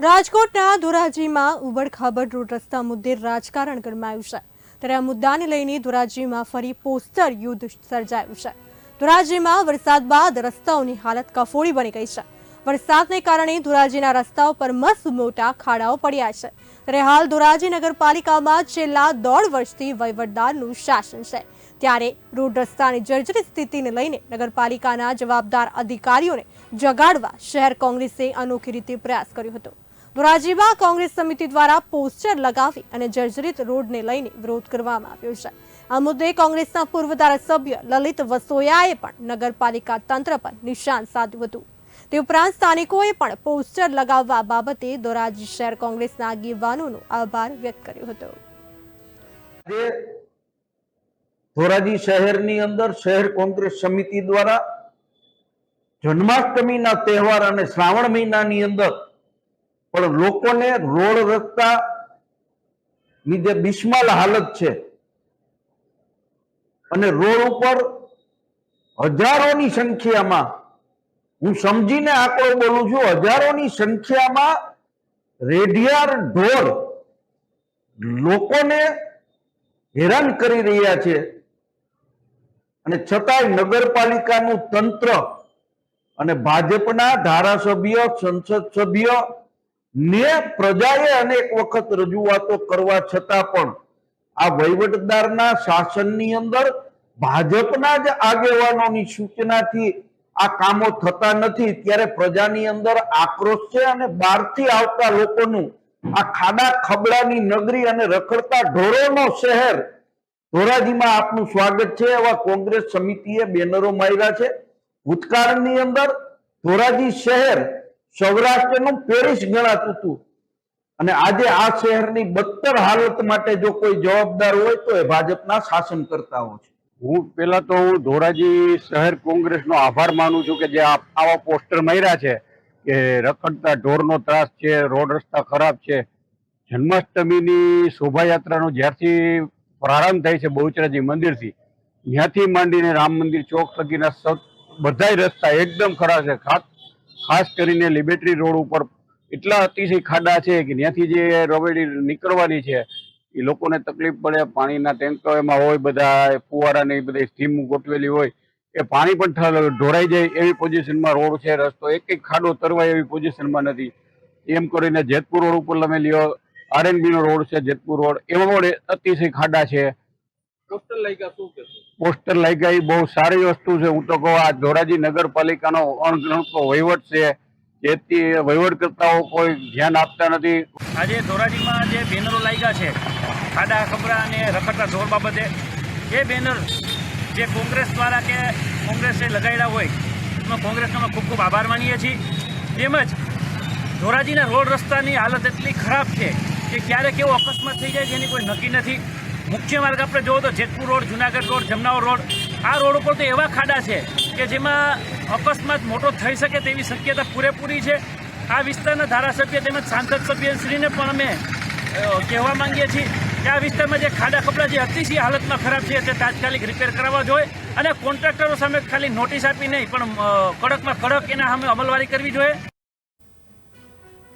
રાજકોટના ધોરાજીમાં ઉબડખાબડ રોડ રસ્તા મુદ્દે રાજકારણ ગરમાયું છે. ત્યારે આ મુદ્દાને લઈને ધોરાજીમાં ફરી પોસ્ટર યુદ્ધ સર્જાયું છે. ધોરાજીમાં વરસાદ બાદ રસ્તાઓની હાલત કફોડી બની ગઈ છે. વરસાદને કારણે ધોરાજીના રસ્તાઓ પર મસ્ત મોટા ખાડાઓ પડ્યા છે. ત્યારે હાલ ધોરાજી નગરપાલિકામાં છેલ્લા દોઢ વર્ષથી વહીવટદારનું શાસન છે. ત્યારે રોડ રસ્તાની જર્જરિત સ્થિતિને લઈને નગરપાલિકાના જવાબદાર અધિકારીઓને જગાડવા શહેર કોંગ્રેસે અનોખી રીતે પ્રયાસ કર્યો હતો. ધોરાજીમાં કોંગ્રેસ સમિતિ દ્વારા પોસ્ટર લગાવી અને જર્જરિત રોડને લઈને વિરોધ કરવામાં આવ્યો છે. આ મુદ્દે કોંગ્રેસના પૂર્વ ધારાસભ્ય લલિત વસોયાએ પણ નગરપાલિકા તંત્ર પર નિશાન સાધ્યું હતું. તે ઉપરાંત સ્થાનિકોએ પણ પોસ્ટર લગાવવા બાબતે ધોરાજી શહેર કોંગ્રેસના આગેવાનોનો આભાર વ્યક્ત કર્યો હતો. ધોરાજી શહેરની અંદર શહેર કોંગ્રેસ સમિતિ દ્વારા જન્માષ્ટમીના તહેવાર અને શ્રાવણ મહિનાની અંદર પણ લોકોને રોડ રસ્તા ની જે બિસ્માલ હાલત છે. અને રોડ ઉપર હજારોની સંખ્યામાં, હું સમજીને આંકડો બોલું છું, હજારોની સંખ્યામાં રેડિયાર ઢોર લોકોને હેરાન કરી રહ્યા છે. અને છતાંય નગરપાલિકાનું તંત્ર અને ભાજપના ધારાસભ્ય, સંસદ સભ્ય ને પ્રજાએ અનેક વખત રજૂઆતો કરવા છતાં પણ આ વહીવટદારના શાસનની અંદર ભાજપના જ આગેવાનોની સૂચનાથી આ કામો થતા નથી. ત્યારે પ્રજાની અંદર આક્રોશ છે અને બહારથી આવતા લોકોનું આ ખાડા ખબડાની નગરી અને રખડતા ઢોરોનો શહેર ધોરાજીમાં આપનું સ્વાગત છે. એવા કોંગ્રેસ સમિતિએ બેનરો માર્યા છે. ભૂતકાળની અંદર ધોરાજી શહેર સૌરાષ્ટ્રનું પેરિસ ગણાતું હતું. અને આજે આ શહેરની બદતર હાલત માટે જો કોઈ જવાબદાર હોય તો એ ભાજપના શાસન કરતાઓ છે. હું પેલા તો હું ધોરાજી શહેર કોંગ્રેસનો આભાર માનું છું કે જે આવા પોસ્ટર માર્યા છે કે રખડતા ઢોરનો ત્રાસ છે, રોડ રસ્તા ખરાબ છે. જન્માષ્ટમીની શોભાયાત્રાનો જ્યારથી પ્રારંભ થાય છે બહુચરાજી મંદિરથી, ત્યાંથી માંડીને રામ મંદિર ચોક લગીના બધા રસ્તા એકદમ ખરાબ છે. ખાસ ખાસ કરીને લિબેટરી રોડ ઉપર એટલા અતિશય ખાડા છે કે ત્યાંથી જે રવેડી નીકળવાની છે, એ લોકોને તકલીફ પડે, પાણીના ટેન્કર એમાં હોય બધા ફુવારાની બધી સ્ટીમ ગોઠવેલી હોય, એ પાણી પણ ઢોળાઈ જાય એવી પોઝિશનમાં રોડ છે, રસ્તો એક એક ખાડો તરવાય એવી પોઝિશનમાં નથી. એમ કરીને જેતપુર રોડ ઉપર તમે લ્યો આરએનબીનો રોડ છે, જેતપુર રોડ એમાં રોડ અતિશય ખાડા છે. પોસ્ટર લાગ્યા શું કહેશો પોસ્ટર લાગ્યા એ બહુ સારી વસ્તુ છે. હું તો કહું આ ધોરાજી નગરપાલિકાનો અણગણતો વહીવટ છે. જેથી વહીવટકર્તાઓ કોઈ ધ્યાન આપતા નથી. આજે ધોરાજીમાં જે બેનરો લાગ્યા છે ખાડા ખબરા અને રખડતા ઢોર બાબતે એ બેનર જે કોંગ્રેસ દ્વારા કે કોંગ્રેસે લગાડ્યા હોય એમાં કોંગ્રેસનો અમે ખૂબ ખૂબ આભાર માનીએ છીએ. તેમજ ધોરાજીના રોડ રસ્તાની હાલત એટલી ખરાબ છે કે ક્યારેક કેવો અકસ્માત થઈ જાય જેની કોઈ નક્કી નથી. મુખ્ય માર્ગ આપણે જોવો તો Jetpur road, Junagadh road, Jamnavar road, આ રોડ ઉપર તો એવા ખાડા છે કે જેમાં અકસ્માત મોટો થઈ શકે તેવી શક્યતા પૂરેપૂરી છે. આ વિસ્તારના ધારાસભ્ય તેમજ સાંસદ સભ્યશ્રીને પણ અમે કહેવા માંગીએ છીએ કે આ વિસ્તારમાં જે ખાડા કપડા જે અતિશય હાલતમાં ખરાબ છે તે તાત્કાલિક રિપેર કરાવવા જોઈએ અને કોન્ટ્રાક્ટરો સામે ખાલી નોટિસ આપી નહીં, પણ કડકમાં કડક એના સામે અમલવારી કરવી જોઈએ.